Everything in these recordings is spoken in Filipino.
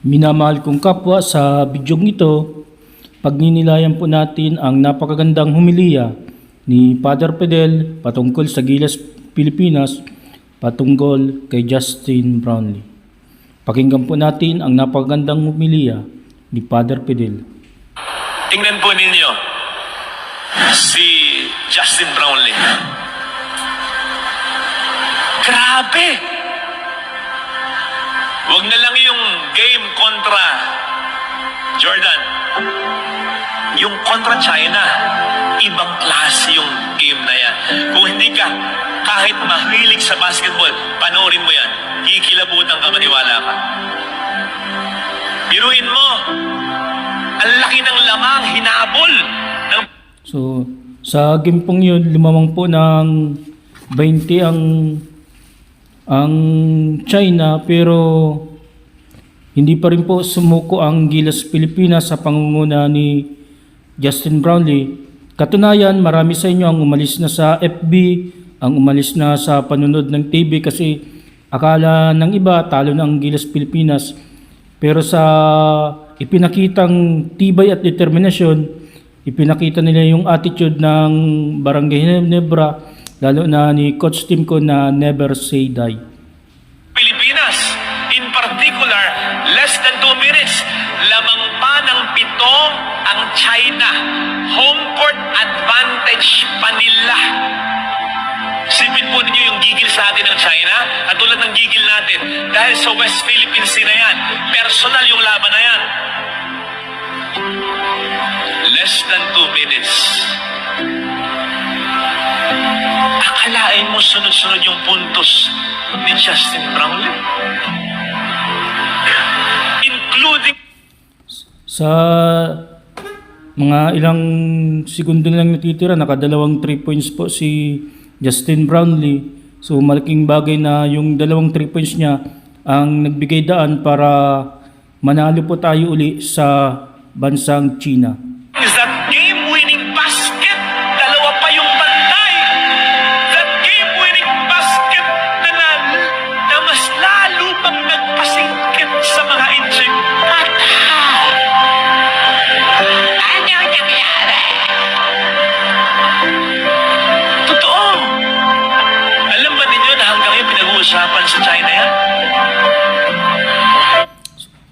Minamahal kong kapwa sa bidyong ito, pagninilayan po natin ang napakagandang humiliya ni Father Fidel patungkol sa Gilas, Pilipinas patungkol kay Justin Brownlee. Pakinggan po natin ang napakagandang humiliya ni Father Fidel. Tingnan po ninyo si Justin Brownlee. Grabe! Huwag na lang game kontra Jordan. Yung kontra China, ibang klase yung game na yan. Kung hindi ka kahit mahilig sa basketball, panoorin mo yan. Kikilabutan ka, maniwala ka. Biruin mo, ang laki ng lamang, hinabol ng So, sa game pong yun, limamang po ng 20 ang ang China pero hindi pa rin po sumuko ang Gilas Pilipinas sa pangunguna ni Justin Brownlee. Katunayan, marami sa inyo ang umalis na sa FB, ang umalis na sa panunod ng TV kasi akala ng iba talo na ang Gilas Pilipinas. Pero sa ipinakitang tibay at determinasyon, ipinakita nila yung attitude ng Barangay Ginebra, lalo na ni Coach Tim ko na never say die. Sa atin ng China at tulad ng gigil natin dahil sa West Philippines Sea na yan. Personal yung laban na yan. Less than two minutes. Akalain mo sunod-sunod yung puntos ni Justin Brownlee? Including Sa mga ilang segundo lang natitira, nakadalawang 3 points po si Justin Brownlee. So malaking bagay na yung dalawang 3 points niya ang nagbigay daan para manalo po tayo uli sa bansang China.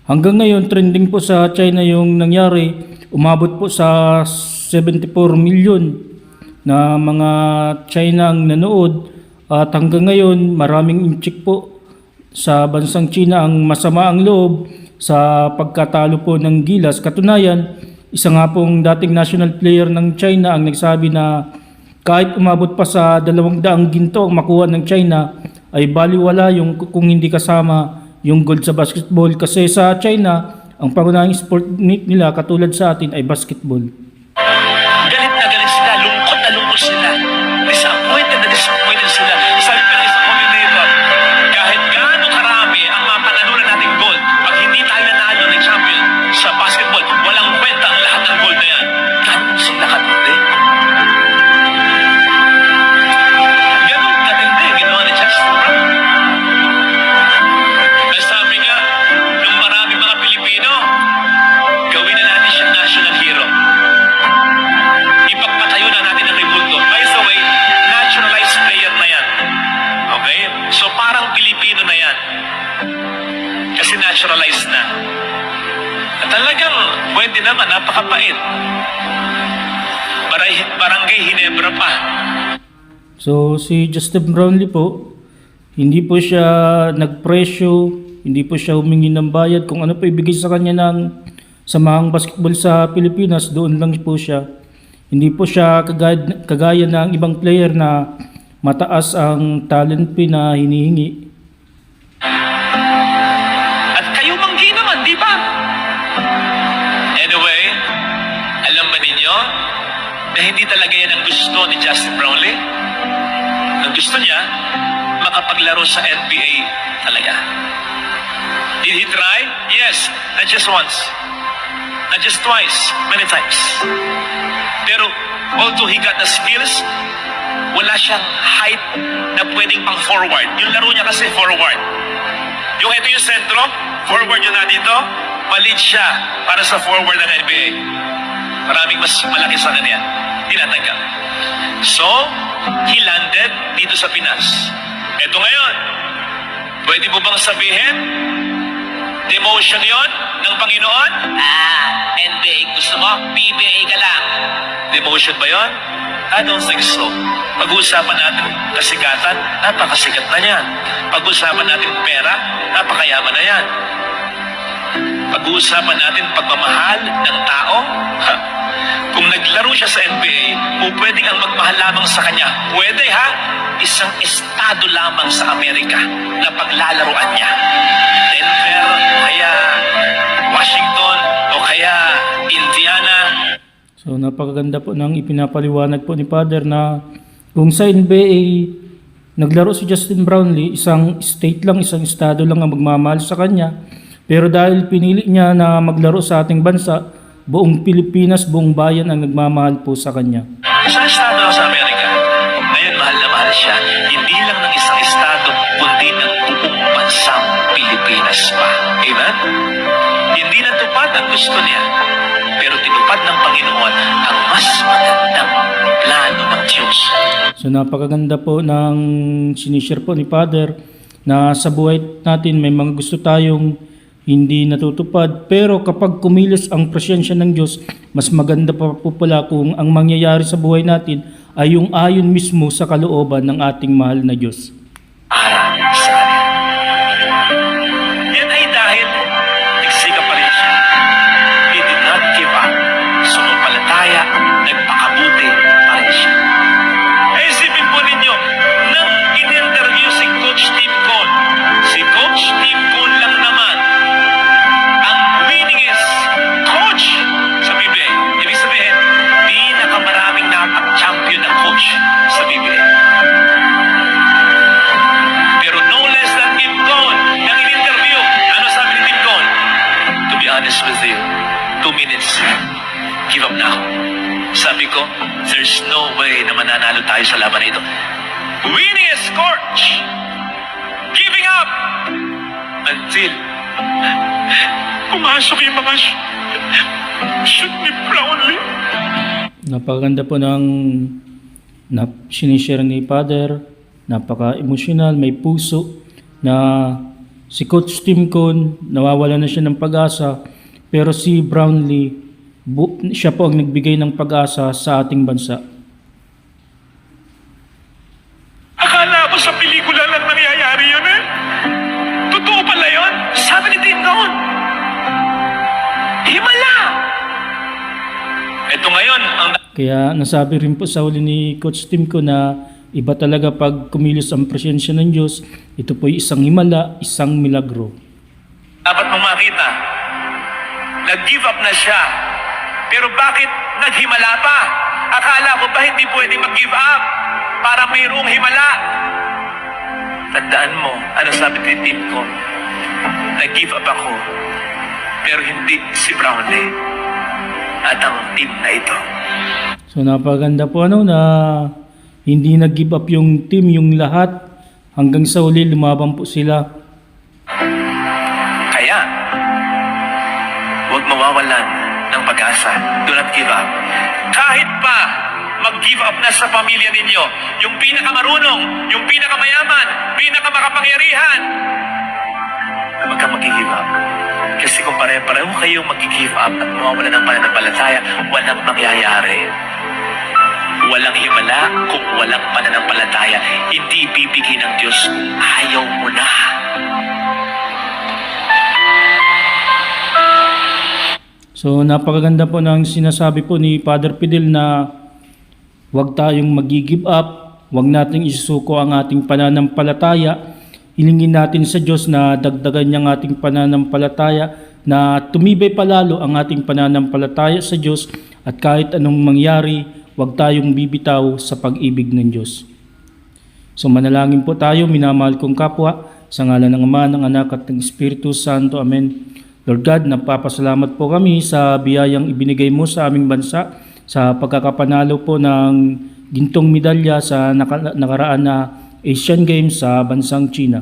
Hanggang ngayon, trending po sa China yung nangyari. Umabot po sa 74 million na mga China ang nanood. At hanggang ngayon, maraming inchik po sa bansang China ang masama ang loob sa pagkatalo po ng Gilas. Katunayan, isa nga pong dating national player ng China ang nagsabi na kahit umabot pa sa dalawang daang ginto ang makuha ng China ay baliwala yung kung hindi kasama yung gold sa basketball kasi sa China ang pangunahing sport ni- nila katulad sa atin ay basketball. Naturalized na. At talagang pwede naman, napakapait. Baray, barangay Hinebra pa. So si Justin Brownlee po, hindi po siya nagpresyo, hindi po siya humingi ng bayad kung ano pa ibigay sa kanya ng samahang basketball sa Pilipinas, doon lang po siya. Hindi po siya kagaya, kagaya ng ibang player na mataas ang talent fee na hinihingi. Makapaglaro sa NBA talaga. Did he try? Yes, not just once. Not just twice, many times. Pero although he got the skills, wala siyang height na pwedeng pang forward. Yung laro niya kasi forward. Yung ito yung sentro, forward yun na dito, maliit siya para sa forward ng NBA. Maraming mas malaki sa kanya. Tinatanggal. So, he landed dito sa Pinas. Ito ngayon, pwede mo bang sabihin, demotion yon ng Panginoon? Ah, NBA gusto mo? PBA ka lang. Demotion ba yon? I don't think so. Pag-uusapan natin kasikatan, napakasikat na yan. Pag-uusapan natin pera, napakayaman na yan. Pag-uusapan natin pagmamahal ng tao, ha? Kung naglaro siya sa NBA, kung pwedeng ang magmahal lamang sa kanya, pwede ha? Isang estado lamang sa Amerika na paglalaroan niya. Denver, kaya Washington, o kaya Indiana, So napakaganda po ng ipinapaliwanag po ni Father na kung sa NBA naglaro si Justin Brownlee, isang state lang, isang estado lang ang magmamahal sa kanya. Pero dahil pinili niya na maglaro sa ating bansa, buong Pilipinas, buong bayan ang nagmamahal po sa kanya. Sa bansang Pilipinas pa. Amen? Hindi natupad ang gusto niya. Pero tinupad ng Panginoon ang mas magandang plano ng Diyos. So napakaganda po ng sinishare po ni Father na sa buhay natin may mga gusto tayong hindi natutupad pero kapag kumilos ang presensya ng Diyos mas maganda pa po pala kung ang mangyayari sa buhay natin ay yung ayon mismo sa kalooban ng ating mahal na Diyos. Para give up na. Sabi ko, there's no way na mananalo tayo sa laban na ito. Winningest coach! Giving up! Until pumasok yung mga sh- shoot ni Brownlee. Napakaganda po ng na sinishare ni Father, napaka-emotional, may puso na si Coach Tim Cone, nawawala na siya ng pag-asa, pero si Brownlee, siya po ang nagbigay ng pag-asa sa ating bansa. Akala mo sa pelikula lang nangyayari yun eh? Totoo pala yun? Sabi ni Tim Cone. Himala! Ito ngayon, ang Kaya nasabi rin po sa huli ni Coach Tim Cone na iba talaga pag kumilos ang presensya ng Diyos, ito po isang himala, isang milagro. dapat mong makita. Nag-give up na siya. Pero bakit naghimala pa? Akala ko ba hindi pwede mag-give up para mayroong himala? Tandaan mo, ano sabi ni team ko? Nag-give up ako, pero hindi si Brownlee at ang team na ito. So napaganda po ano na hindi nag-give up yung team, yung lahat. Hanggang sa uli lumaban po sila. Do not give up. Kahit pa mag-give up na sa pamilya ninyo, yung pinakamarunong, yung pinakamayaman, pinakamakapangyarihan, huwag kang mag-give up. Kasi kung pare-pareho kayong mag-give up at mawawala ng pananampalataya, walang mangyayari. Walang himala kung walang pananampalataya. Hindi ibibigay ng Diyos ayaw mo na. So napakaganda po ng sinasabi po ni Father Fidel na huwag tayong mag-give up, huwag nating isusuko ang ating pananampalataya. Hilingin natin sa Diyos na dagdagan niyang ating pananampalataya, na tumibay palalo ang ating pananampalataya sa Diyos at kahit anong mangyari, huwag tayong bibitaw sa pag-ibig ng Diyos. So manalangin po tayo, minamahal kong kapwa, sa ngalan ng Ama, ng Anak at ng Espiritu Santo. Amen. Lord God, napapasalamat po kami sa biyayang ibinigay mo sa aming bansa, sa pagkakapanalo po ng gintong medalya sa naka- nakaraan na Asian Games sa bansang China.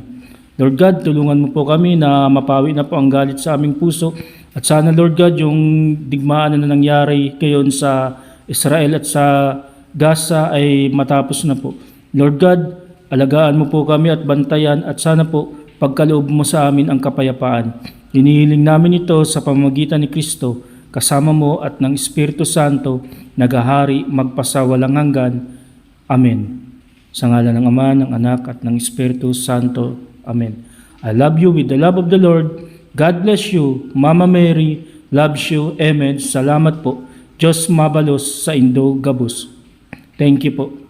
Lord God, tulungan mo po kami na mapawi na po ang galit sa aming puso. At sana Lord God, yung digmaan na nangyari ngayon sa Israel at sa Gaza ay matapos na po. Lord God, alagaan mo po kami at bantayan at sana po pagkaloob mo sa amin ang kapayapaan. Hinihiling namin ito sa pamamagitan ni Kristo, kasama mo at ng Espiritu Santo, nagahari magpasawalang hanggan. Amen. Sa ngalan ng Ama, ng Anak at ng Espiritu Santo. Amen. I love you with the love of the Lord. God bless you. Mama Mary loves you. Amen. Salamat po. Diyos mabalos sa Indo Gabus. Thank you po.